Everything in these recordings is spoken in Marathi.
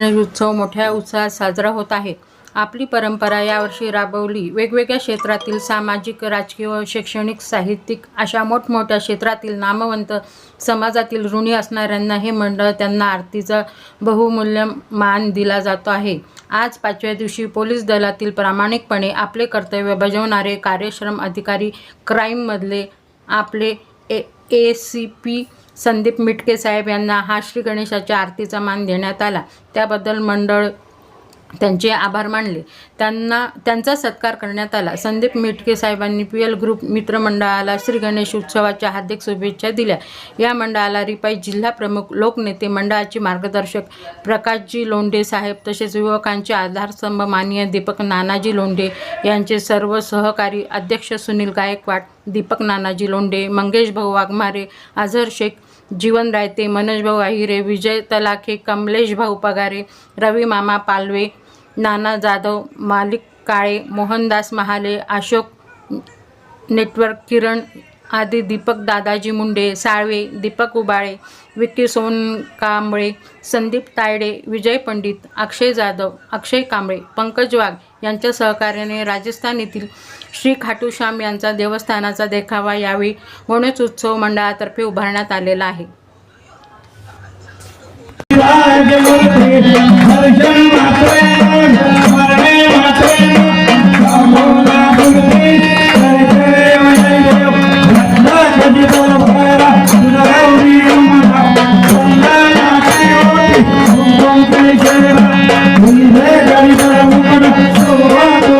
गणेश उत्सव मोठ्या उत्साहात साजरा होत आहे. आपली परंपरा यावर्षी राबवली. वेगवेगळ्या क्षेत्रातील सामाजिक राजकीय व शैक्षणिक साहित्यिक अशा मोठमोठ्या क्षेत्रातील नामवंत समाजातील ऋणी असणाऱ्यांना हे मंडळ त्यांना आरतीचा बहुमूल्य मान दिला जातो आहे. आज पाचव्या दिवशी पोलीस दलातील प्रामाणिकपणे आपले कर्तव्य बजावणारे कार्यश्रम अधिकारी क्राईममधले आपले A A C P Sandeep Mitke साहेब यांना हा श्री गणेशाच्या आरतीचा मान देण्यात आला. त्याबद्दल मंडळ त्यांचे आभार मानले. त्यांना त्यांचा सत्कार करण्यात आला. संदीप मिटके साहेबांनी पी एल ग्रुप मित्रमंडळाला श्री गणेश उत्सवाच्या हार्दिक शुभेच्छा दिल्या. या मंडळाला रिपाई जिल्हा प्रमुख लोकनेते मंडळाचे मार्गदर्शक प्रकाशजी लोंढे साहेब तसेच युवकांचे आधारस्तंभ माननीय दीपक नानाजी लोंढे यांचे सर्व सहकारी अध्यक्ष सुनील गायकवाड दीपक नानाजी लोंढे मंगेश भाऊ वाघमारे अझर शेख जीवन रायते मनोज भाऊ आहिरे विजय तलाखे कमलेश भाऊ पगारे रवी मामा पालवे नाना जाधव मालिक काळे मोहनदास महाले अशोक नेटवर्क किरण आदी दीपक दादाजी मुंडे साळवे दीपक उबाळे विक्की सोनकांबळे संदीप तायडे विजय पंडित अक्षय जाधव अक्षय कांबळे पंकज वाघ यांच्या सहकार्याने राजस्थान येथील श्री खाटूश्याम यांचा देवस्थानाचा देखावा यावेळी गणेश उत्सव मंडळातर्फे उभारण्यात आलेला आहे. Thank you.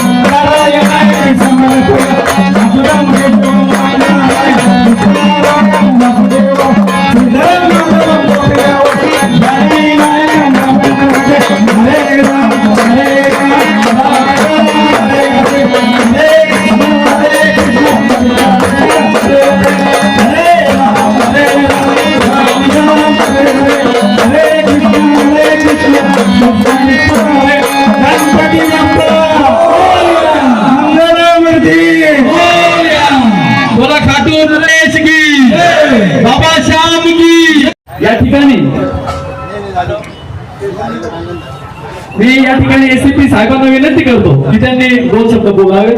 या ठिकाणी. मी या ठिकाणी एसीपी साहेबांना विनंती करतो की त्यांनी दोन शब्द बोलावे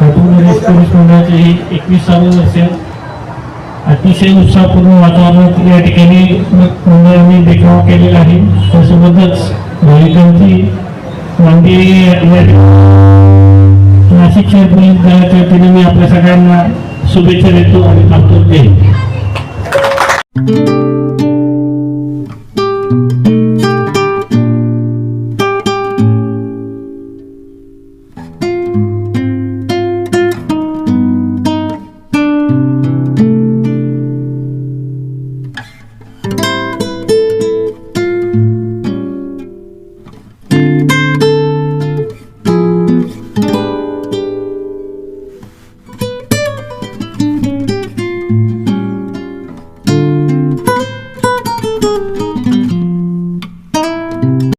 पोलीस एकविसावं वर्ष अतिशय उत्साहपूर्ण वातावरणात या ठिकाणी मंडळांनी देखावा केलेला आहे. त्यासोबतच भाविकांची वांगी या ठिकाणी नाशिक शहर पोलीस दलाच्या वतीने मी आपल्या सगळ्यांना शुभेच्छा देतो आणि थांबतो जय